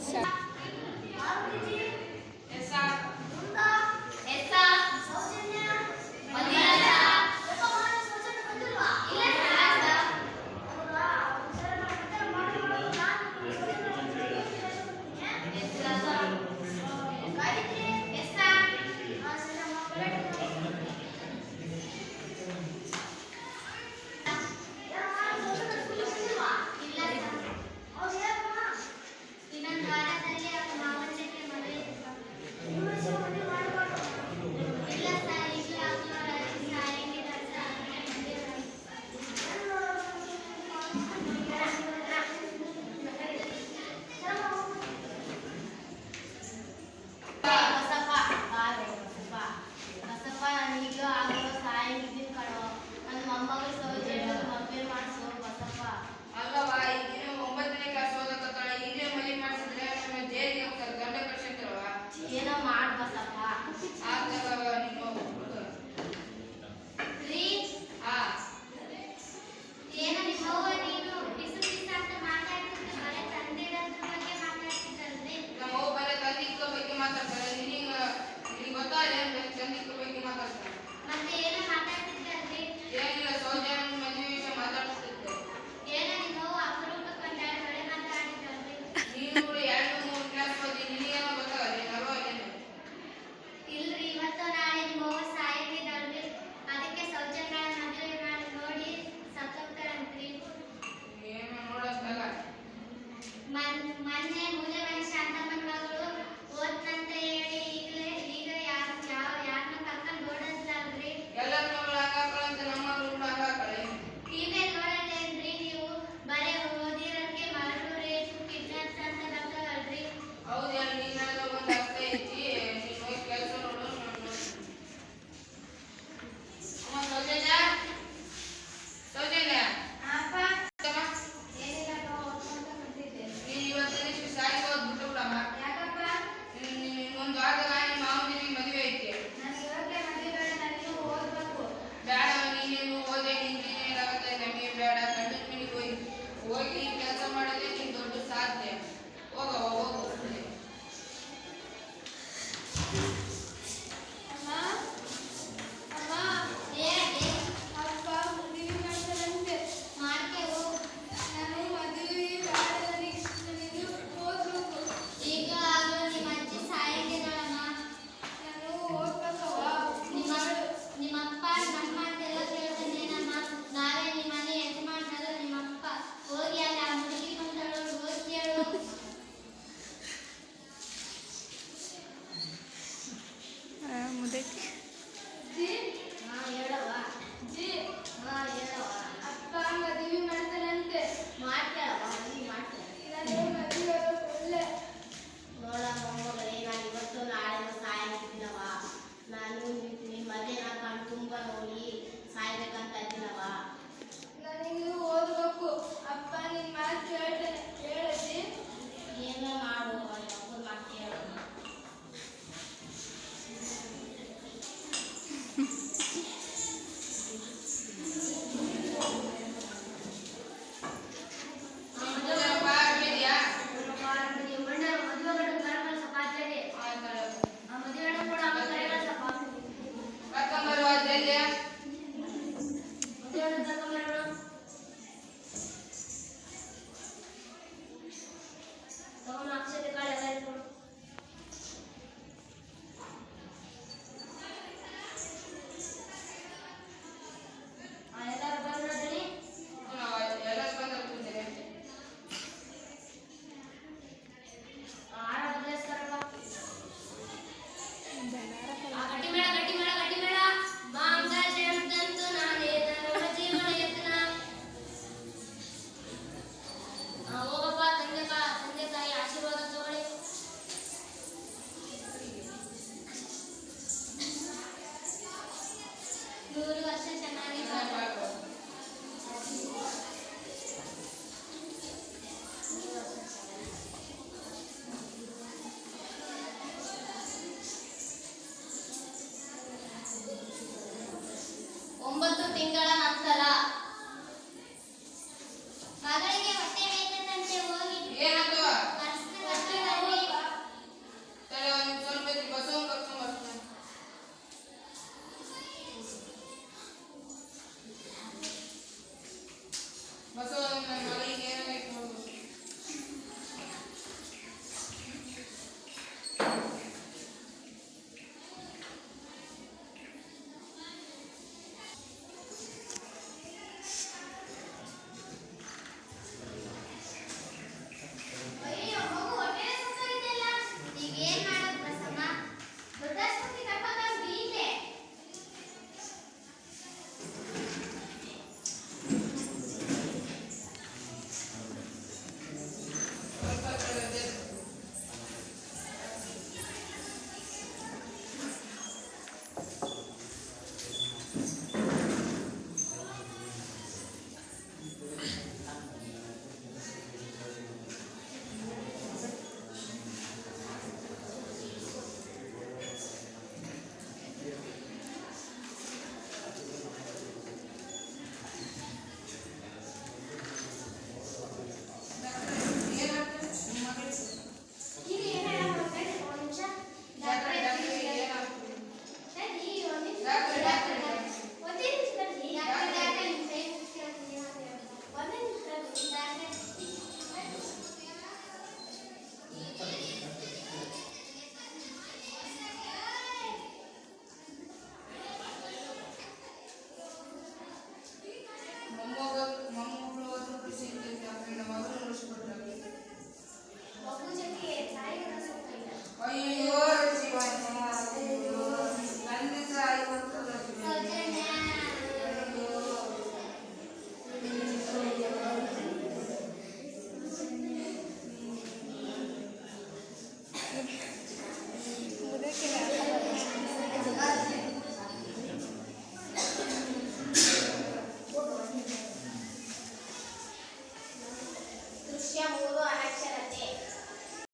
下。ನಿಮ್ಮ ನಾ ಕಣ್ ತುಂಬ ನೋಡಿ ಸಾಯ್ಬೇಕಂತ ಇದ್ದೀನವ ನನಗಿನ್ನು ಓದಬೇಕು. ಅಪ್ಪ ನಿಮ್ಮ ಮಾತು ಕೇಳ್ತೇನೆ ಕೇಳದಿ. ಏನೋ ಮಾಡು